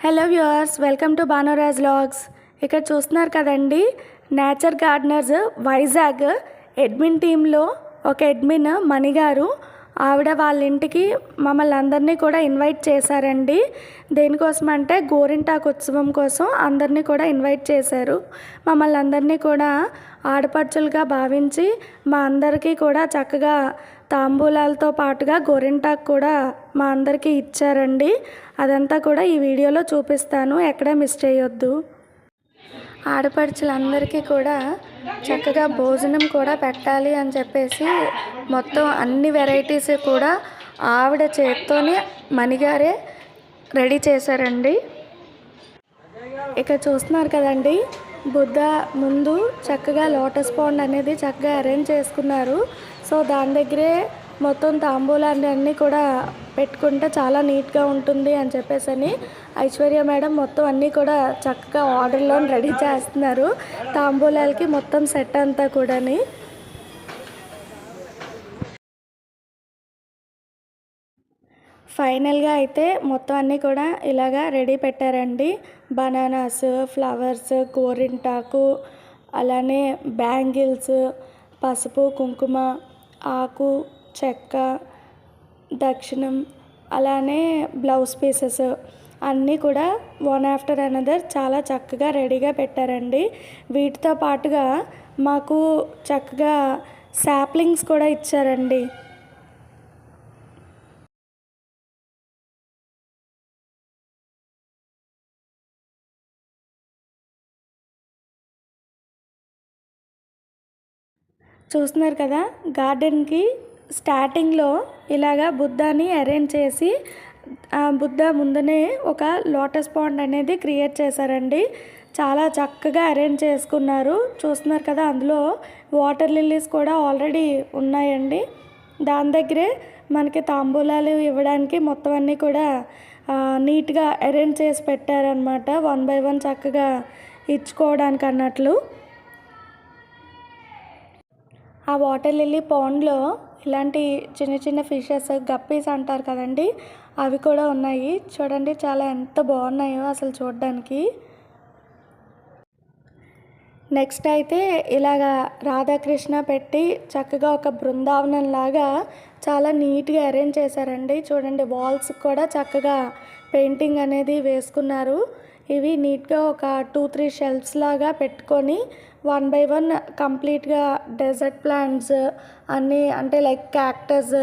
Hello viewers welcome to Banoraj logs ఇక్కడ చూస్తున్నారు కదండి నేచర్ గార్డెనర్స్ వైజాగ్ అడ్మిన్ టీంలో ఒక అడ్మిన్ మణి గారు ఆవిడ వాళ్ళ ఇంటికి మమ్మల్ని అందరినీ కూడా ఇన్వైట్ చేశారండి. దేనికోసం అంటే గోరింటాకు ఉత్సవం కోసం అందరినీ కూడా ఇన్వైట్ చేశారు. మమ్మల్ని అందరినీ కూడా ఆడపడుచులుగా భావించి మా అందరికీ కూడా చక్కగా తాంబూలాలతో పాటుగా గోరింటాకు కూడా మా అందరికీ ఇచ్చారండి. అదంతా కూడా ఈ వీడియోలో చూపిస్తాను. ఎక్కడా మిస్ చేయొద్దు. ఆడపడుచులందరికీ కూడా చక్కగా భోజనం కూడా పెట్టాలి అని చెప్పేసి మొత్తం అన్ని వెరైటీస్ కూడా ఆవిడ చేత్తోనే మణిగారే రెడీ చేశారండి. ఇక చూస్తున్నారు కదండి బుద్ధ ముందు చక్కగా లోటస్ పాండ్ అనేది చక్కగా అరేంజ్ చేసుకున్నారు. సో దాని దగ్గరే మొత్తం తాంబూలాన్ని అన్నీ కూడా పెట్టుకుంటే చాలా నీట్గా ఉంటుంది అని చెప్పేసి అని ఐశ్వర్య మేడం మొత్తం అన్నీ కూడా చక్కగా ఆర్డర్లో రెడీ చేస్తున్నారు. తాంబూలాలకి మొత్తం సెట్ అంతా కూడాని. ఫైనల్గా అయితే మొత్తం అన్నీ కూడా ఇలాగా రెడీ పెట్టారండి. బనానాస్ ఫ్లవర్స్ గోరింటాకు అలానే బ్యాంగిల్స్ పసుపు కుంకుమ ఆకు చెక్క దక్షిణం అలానే బ్లౌజ్ పీసెస్ అన్నీ కూడా వన్ ఆఫ్టర్ అనదర్ చాలా చక్కగా రెడీగా పెట్టారండి. వీటితో పాటుగా మాకు చక్కగా శాప్లింగ్స్ కూడా ఇచ్చారండి. చూస్తున్నారు కదా గార్డెన్కి స్టార్టింగ్లో ఇలాగా బుద్ధాని అరేంజ్ చేసి ఆ బుద్ధ ముందునే ఒక లోటస్ పాండ్ అనేది క్రియేట్ చేశారండి. చాలా చక్కగా అరేంజ్ చేసుకున్నారు. చూస్తున్నారు కదా అందులో వాటర్ లిల్లీస్ కూడా ఆల్రెడీ ఉన్నాయండి. దాని దగ్గరే మనకి తాంబూలాలు ఇవ్వడానికి మొత్తం అన్నీ కూడా నీట్గా అరేంజ్ చేసి పెట్టారనమాట వన్ బై వన్ చక్కగా ఇచ్చుకోవడానికి అన్నట్లు. ఆ వాటర్ లిల్లీ పాండ్లో ఇలాంటి చిన్న చిన్న ఫిషెస్ గప్పీస్ అంటారు కదండి అవి కూడా ఉన్నాయి. చూడండి చాలా ఎంత బాగున్నాయో అసలు చూడడానికి. నెక్స్ట్ అయితే ఇలాగా రాధాకృష్ణ పెట్టి చక్కగా ఒక బృందావనం లాగా చాలా నీట్గా అరేంజ్ చేశారండి. చూడండి వాల్స్ కూడా చక్కగా పెయింటింగ్ అనేది వేసుకున్నారు. ఇవి నీట్గా ఒక టూ త్రీ షెల్ఫ్స్ లాగా పెట్టుకొని వన్ బై వన్ కంప్లీట్గా డెజర్ట్ ప్లాంట్స్ అన్నీ అంటే లైక్ క్యాక్టస్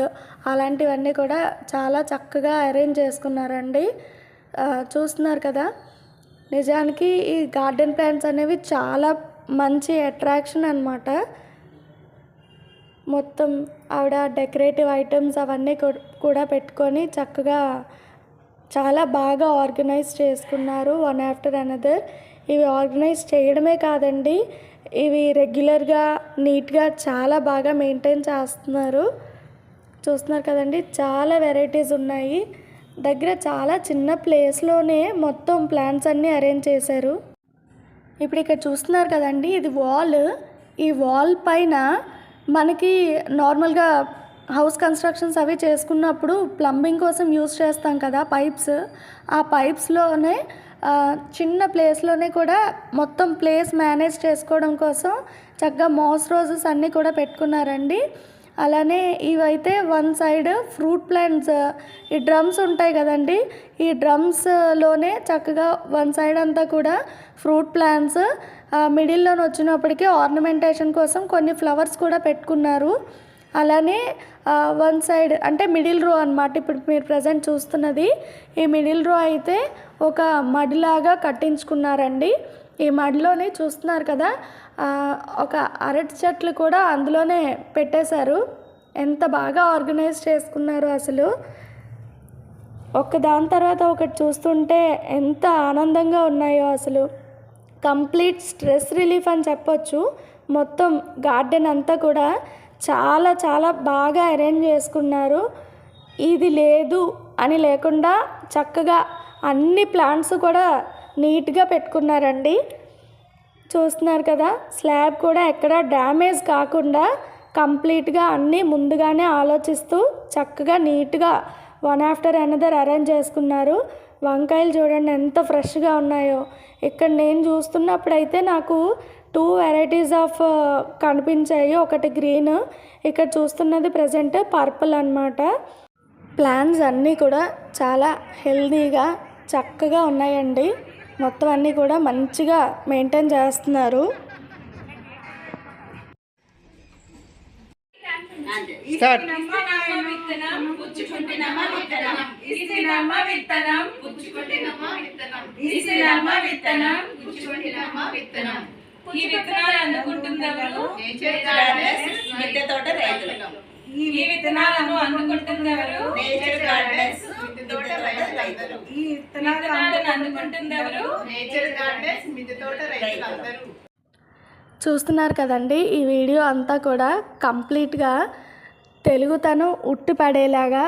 అలాంటివన్నీ కూడా చాలా చక్కగా అరేంజ్ చేసుకున్నారండి. చూస్తున్నారు కదా? నిజానికి ఈ గార్డెన్ ప్లాంట్స్ అనేవి చాలా మంచి అట్రాక్షన్ అనమాట మొత్తం ఆవిడ డెకరేటివ్ ఐటమ్స్ అవన్నీ కూడా పెట్టుకొని చక్కగా చాలా బాగా ఆర్గనైజ్ చేసుకున్నారు వన్ ఆఫ్టర్ అనదర్. ఇవి ఆర్గనైజ్ చేయడమే కాదండి ఇవి రెగ్యులర్గా నీట్గా చాలా బాగా మెయింటైన్ చేస్తున్నారు. చూస్తున్నారు కదండి చాలా వెరైటీస్ ఉన్నాయి. దగ్గర చాలా చిన్న ప్లేస్లోనే మొత్తం ప్లాంట్స్ అన్నీ అరేంజ్ చేశారు. ఇప్పుడు ఇక్కడ చూస్తున్నారు కదండి ఇది వాల్. ఈ వాల్ పైన మనకి నార్మల్గా హౌస్ కన్స్ట్రక్షన్స్ అవి చేసుకున్నప్పుడు ప్లంబింగ్ కోసం యూజ్ చేస్తాం కదా పైప్స్. ఆ పైప్స్లోనే చిన్న ప్లేస్లోనే కూడా మొత్తం ప్లేస్ మేనేజ్ చేసుకోవడం కోసం చక్కగా మాస్ రోజెస్ అన్నీ కూడా పెట్టుకున్నారండి. అలానే ఇవైతే వన్ సైడ్ ఫ్రూట్ ప్లాంట్స్ ఈ డ్రమ్స్ ఉంటాయి కదండి. ఈ డ్రమ్స్లోనే చక్కగా వన్ సైడ్ అంతా కూడా ఫ్రూట్ ప్లాంట్స్. మిడిల్లోని వచ్చినప్పటికీ ఆర్నమెంటేషన్ కోసం కొన్ని ఫ్లవర్స్ కూడా పెట్టుకున్నారు. అలానే వన్ సైడ్ అంటే మిడిల్ రో అన్నమాట. ఇప్పుడు మీరు ప్రజెంట్ చూస్తున్నది. ఈ మిడిల్ రో అయితే ఒక మడిలాగా కట్టించుకున్నారండి. ఈ మడిలోనే చూస్తున్నారు కదా ఒక అరటి చెట్లు కూడా అందులోనే పెట్టేశారు. ఎంత బాగా ఆర్గనైజ్ చేసుకున్నారు అసలు. ఒక దాని తర్వాత ఒకటి చూస్తుంటే ఎంత ఆనందంగా ఉన్నాయో అసలు. కంప్లీట్ స్ట్రెస్ రిలీఫ్ అని చెప్పొచ్చు. మొత్తం గార్డెన్ అంతా కూడా చాలా చాలా బాగా అరేంజ్ చేసుకున్నారు. ఇది లేదు అని లేకుండా చక్కగా అన్ని ప్లాంట్స్ కూడా నీట్గా పెట్టుకున్నారండి. చూస్తున్నారు కదా స్లాబ్ కూడా ఎక్కడ డ్యామేజ్ కాకుండా కంప్లీట్గా అన్నీ ముందుగానే ఆలోచిస్తూ చక్కగా నీట్గా వన్ ఆఫ్టర్ అనదర్ అరేంజ్ చేసుకున్నారు. వంకాయలు చూడండి ఎంత ఫ్రెష్గా ఉన్నాయో. ఇక్కడ నేను చూస్తున్నప్పుడైతే నాకు టూ వెరైటీస్ ఆఫ్ కనిపించాయి. ఒకటి గ్రీన్ ఇక్కడ చూస్తున్నది ప్రజెంట్ పర్పుల్ అన్నమాట. ప్లాన్స్ అన్నీ కూడా చాలా హెల్దీగా చక్కగా ఉన్నాయండి. మొత్తం అన్నీ కూడా మంచిగా మెయింటైన్ చేస్తున్నారు. స్టార్ట్. విత్తనం విత్తనం విత్తనం. ఈ విత్తనాలు అందుకుంటున్నవారు నేచర్ గార్డెన్స్ మిద్దె తోట రైతులు. ఈ విత్తనాలను అందుకుంటున్నవారు నేచర్ గార్డెన్స్ మిద్దె తోట రైతులు. ఈ విత్తనాలు విత్తనాలను అందుకుంటున్నవారు నేచర్ గార్డెన్స్ మిద్దె తోట రైతులు. అందరూ. చూస్తున్నారు కదండి ఈ వీడియో అంతా కూడా కంప్లీట్గా తెలుగుతనం ఉట్టి పడేలాగా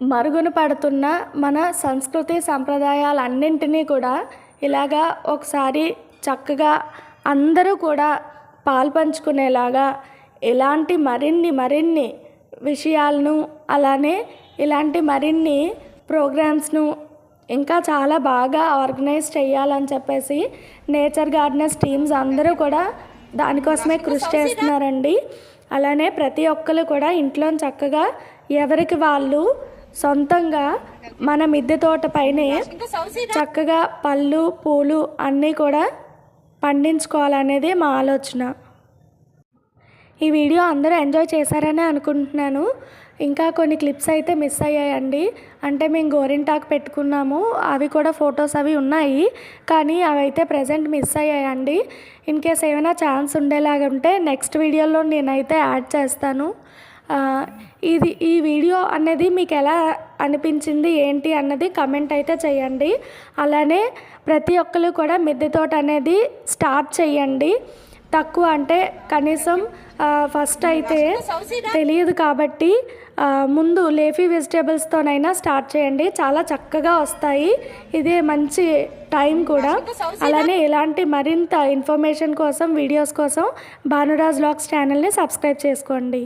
మరుగున పడుతున్న మన సంస్కృతి సంప్రదాయాలన్నింటినీ కూడా ఇలాగా ఒకసారి చక్కగా అందరూ కూడా పాల్పంచుకునేలాగా ఇలాంటి మరిన్ని మరిన్ని విషయాలను అలానే ఇలాంటి మరిన్ని ప్రోగ్రామ్స్ను ఇంకా చాలా బాగా ఆర్గనైజ్ చేయాలని చెప్పేసి నేచర్ గార్డెనర్స్ టీమ్స్ అందరూ కూడా దానికోసమే కృషి చేస్తున్నారండి. అలానే ప్రతి ఒక్కరు కూడా ఇంట్లో చక్కగా ఎవరికి వాళ్ళు సొంతంగా మన మిద్దె తోట పైనే చక్కగా పళ్ళు పూలు అన్నీ కూడా పండించుకోవాలనేది మా ఆలోచన. ఈ వీడియో అందరూ ఎంజాయ్ చేశారని అనుకుంటున్నాను. ఇంకా కొన్ని క్లిప్స్ అయితే మిస్ అయ్యాయండి. అంటే మేము గోరింటాకు పెట్టుకున్నాము. అవి కూడా ఫొటోస్ అవి ఉన్నాయి. కానీ అవి అయితే ప్రజెంట్ మిస్ అయ్యాయండి. ఇన్ కేస్ ఏమైనా ఛాన్స్ ఉండేలాగా ఉంటే నెక్స్ట్ వీడియోలో నేనైతే యాడ్ చేస్తాను. ఇది ఈ వీడియో అనేది మీకు ఎలా అనిపించింది ఏంటి అన్నది కమెంట్ అయితే చేయండి. అలానే ప్రతి ఒక్కరు కూడా మిద్దె తోట అనేది స్టార్ట్ చేయండి. తక్కువ అంటే కనీసం ఫస్ట్ అయితే తెలియదు కాబట్టి ముందు లేఫీ వెజిటేబుల్స్తోనైనా స్టార్ట్ చేయండి. చాలా చక్కగా వస్తాయి. ఇదే మంచి టైం కూడా. అలానే ఇలాంటి మరింత ఇన్ఫర్మేషన్ కోసం వీడియోస్ కోసం భానురాజ్ లాగ్స్ ఛానల్ని సబ్స్క్రైబ్ చేసుకోండి.